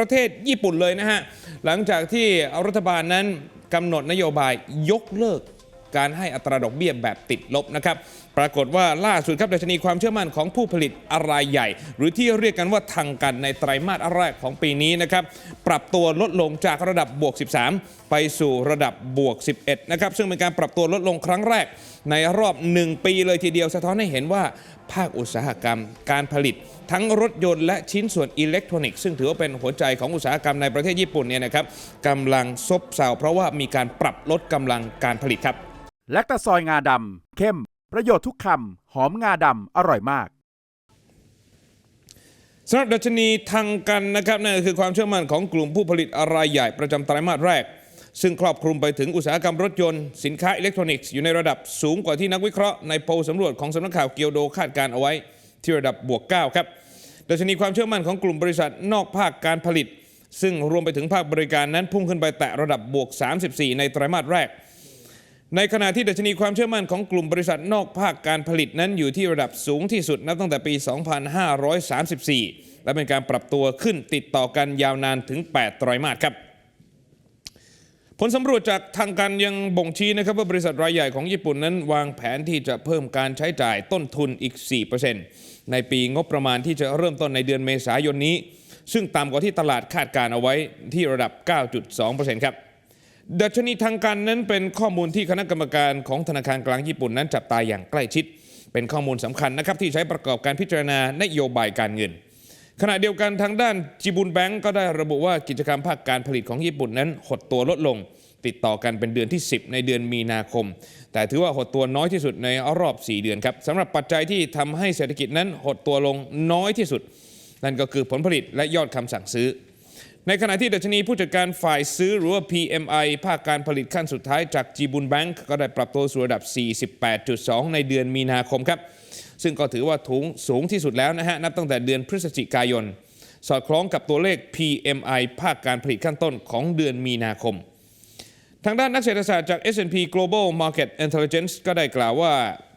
ประเทศญี่ปุ่นเลยนะฮะ หลังจากที่รัฐบาลนั้นกำหนดนโยบายยกเลิก การให้อัตราดอกเบี้ยแบบติดลบนะครับปรากฏว่าล่าสุดครับดัชนีความเชื่อมั่นของผู้ผลิตรายใหญ่ หรือที่เรียกกันว่าทางกันในไตรมาสแรกของปีนี้นะครับปรับตัวลดลงจากระดับบวก 13 ไปสู่ระดับบวก 11 นะครับซึ่งเป็นการปรับตัวลดลงครั้งแรก ในรอบ 1 ปีเลยทีเดียวสะท้อนให้เห็นว่าภาคอุตสาหกรรม การผลิต ทั้งรถยนต์และชิ้นส่วนอิเล็กทรอนิกส์ซึ่งถือว่าเป็นหัวใจของอุตสาหกรรมในประเทศญี่ปุ่นเนี่ยนะครับกำลังซบเซาเพราะว่ามีการปรับลดกำลังการผลิตครับ แลคตาซอยงาดำเข้ม ประโยชน์ทุกคำ หอมงาดำอร่อยมาก สำหรับดัชนีทางกันนะครับนั่นก็คือความเชื่อมั่นของกลุ่มผู้ผลิตรายใหญ่ประจำไตรมาสแรก ซึ่งครอบคลุมไปถึงอุตสาหกรรมรถยนต์สินค้าอิเล็กทรอนิกส์อยู่ในระดับสูงกว่าที่นักวิเคราะห์ในโพลสำรวจของสำนักข่าวเกียวโดคาดการเอาไว้ ที่ระดับบวก 9 ครับดัชนีความเชื่อมั่นของกลุ่มบริษัทนอกภาคการผลิต ซึ่งรวมไปถึงภาคบริการนั้นพุ่งขึ้นไปแตะระดับบวก 34 ในไตรมาสแรก ในขณะที่ดัชนีความเชื่อมั่นของกลุ่มบริษัทนอกภาคการผลิตนั้นอยู่ที่ระดับสูงที่สุดนับตั้งแต่ปี 2534 และเป็นการปรับตัวขึ้นติดต่อกันยาวนานถึง 8 ไตรมาสครับ ผลสำรวจจากทางการยังบ่งชี้นะครับว่าบริษัทรายใหญ่ของญี่ปุ่นนั้นวางแผนที่จะเพิ่มการใช้จ่ายต้นทุนอีก 4%ในปีงบประมาณที่จะเริ่มต้นในเดือนเมษายนนี้ ซึ่งต่ำกว่าที่ตลาดคาดการเอาไว้ที่ระดับ 9.2%ครับ ดัชนีทางการนั้นเป็นข้อมูลที่คณะกรรมการของธนาคารกลางญี่ปุ่นนั้นจับตาอย่างใกล้ชิด เป็นข้อมูลสำคัญนะครับที่ใช้ประกอบการพิจารณานโยบายการเงิน ขณะเดียวกันทางด้านจิบุนแบงก์ก็ได้ระบุว่ากิจกรรมภาคการผลิตของญี่ปุ่นนั้นหดตัวลดลง ติดต่อกันเป็นเดือนที่ 10 ในเดือนมีนาคม แต่ถือว่าหดตัวน้อยที่สุดในรอบ 4 เดือนครับสำหรับปัจจัยที่ทำให้เศรษฐกิจนั้นหดตัวลงน้อยที่สุด นั่นก็คือผลผลิตและยอดคำสั่งซื้อ ในขณะที่ดัชนีผู้จัดการฝ่ายซื้อหรือว่า PMI ภาคการผลิตขั้นสุดท้ายจากจีบุนแบงก์ก็ได้ปรับตัวสู่ระดับ 48.2 ในเดือนมีนาคมครับ ซึ่งก็ถือว่าถุงสูงที่สุดแล้วนะฮะ นับตั้งแต่เดือนพฤศจิกายน สอดคล้องกับตัวเลข PMI ภาคการผลิตขั้นต้นของเดือนมีนาคม ทางด้านนักเศรษฐศาสตร์จาก S&P Global Market Intelligence ก็ได้กล่าวว่า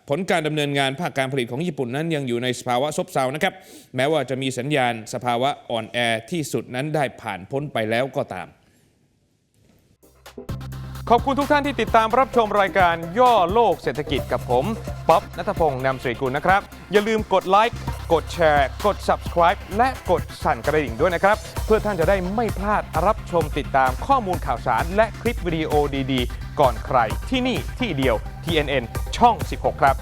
ผลการดำเนินงานภาคการผลิตของญี่ปุ่นนั้นยังอยู่ในสภาวะซบเซานะครับ แม้ว่าจะมีสัญญาณสภาวะอ่อนแอที่สุดนั้นได้ผ่านพ้นไปแล้วก็ตาม ขอบคุณทุกท่านที่ติดตามรับชมรายการย่อโลกเศรษฐกิจกับผมป๊อบนัทพงศ์นำสรีกุลนะครับ อย่าลืมกดไลค์กดแชร์ กด Subscribe และกดสั่นกระดิ่งด้วยนะครับ เพื่อท่านจะได้ไม่พลาดรับชมติดตามข้อมูลข่าวสาร และคลิปวิดีโอดีๆ ก่อนใครที่นี่ที่เดียว TNN ช่อง 16 ครับ